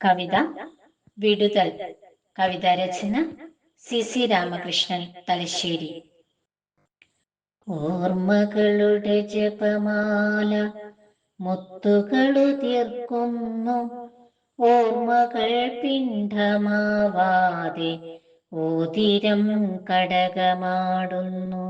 കവിത വിടുതൽ കവിത രചന സി സി രാമകൃഷ്ണൻ തലശ്ശേരി. ഓർമ്മകളുടെ ജപമാല മുത്തുകളു തീർക്കുന്നു. ഓർമ്മകൾ പിണ്ഡമാവാതെ ഓതിരം കടകമാടുന്നു.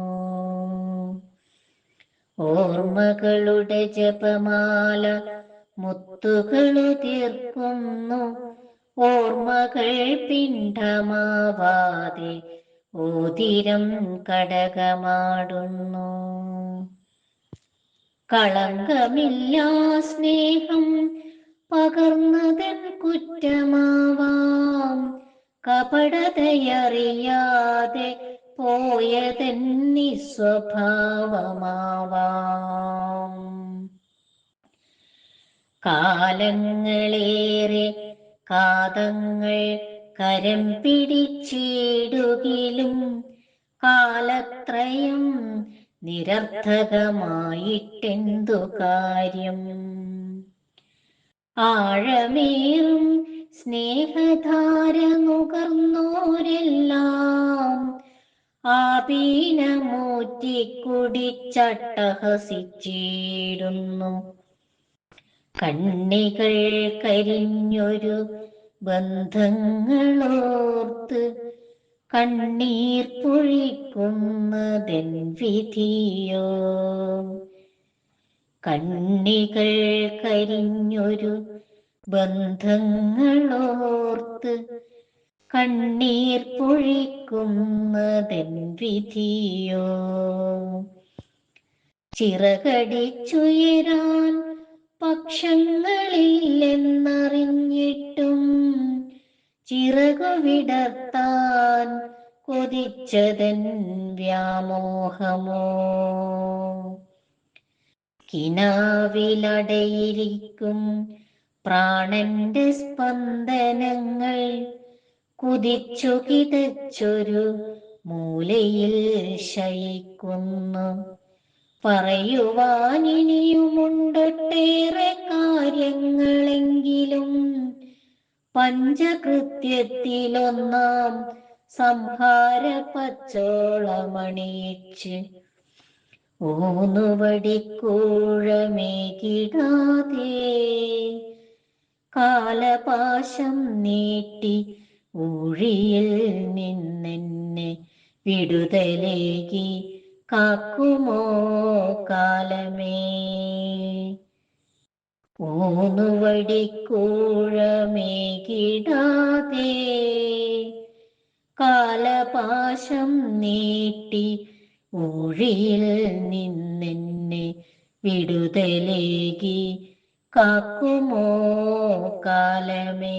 ഓർമ്മകളുടെ ജപമാല മുത്തുകളു തീർക്കുന്നു. ഓർമ്മകൾ പിണ്ടമാവാതെ ഓതിരം കടകമാടുന്നു. കളങ്കമില്ലാ സ്നേഹം പകർന്നതൻ കുറ്റമാവാം. കപടതയറിയാതെ പോയതൻ നിസ്വഭാവമാവാം. കാലങ്ങളേറെ കാതങ്ങൾ കരം പിടിച്ചിടുകിലും കാലത്രയം നിരർത്ഥകമായിട്ടെന്തു കാര്യം? ആഴമേറും സ്നേഹധാര നുകർന്നോരെല്ലാം ആപീനമൂറ്റി കുടിച്ചട്ടഹസിച്ചിടുന്നു കണ്ണികൾ കരിഞ്ഞൊരു ബന്ധങ്ങളോർത്ത് കണ്ണീർ പൊഴിക്കുന്നതെൻ വിധിയോ? കണ്ണികൾ കരിഞ്ഞൊരു ബന്ധങ്ങളോർത്ത് കണ്ണീർ പൊഴിക്കുന്നതെൻ വിധിയോ? ചിറകടിച്ചുയരാൻ പക്ഷങ്ങളില്ലെന്നറിഞ്ഞിട്ടും ചിറകുവിടത്താൻ കൊതിച്ചതൻ വ്യാമോഹമോ? കിനാവിലടയിരിക്കും പ്രാണന്റെ സ്പന്ദനങ്ങൾ കുതിച്ചു കിതച്ചൊരു മൂലയിൽ ശയിക്കുന്നു. പറയുവാനിനിയുമുണ്ടൊട്ടേറെ കാര്യങ്ങളെങ്കിലും പഞ്ചകൃത്യത്തിലൊന്നാം സംഹാര പച്ചോളമണിയിച്ച് ഊന്നുവടിക്കൂഴമേകിടാതെ കാലപാശം നീട്ടി ഊഴിയിൽ നിന്നെന്നെ വിടുതലേകി കാക്കുമോ കാലമേ? ഊന്നുവടിക്കൂഴമേകിടാതെ കാലപാശം നീട്ടി ഊഴിയിൽ നിന്നെന്നെ വിടുതലേകി കാക്കുമോ കാലമേ?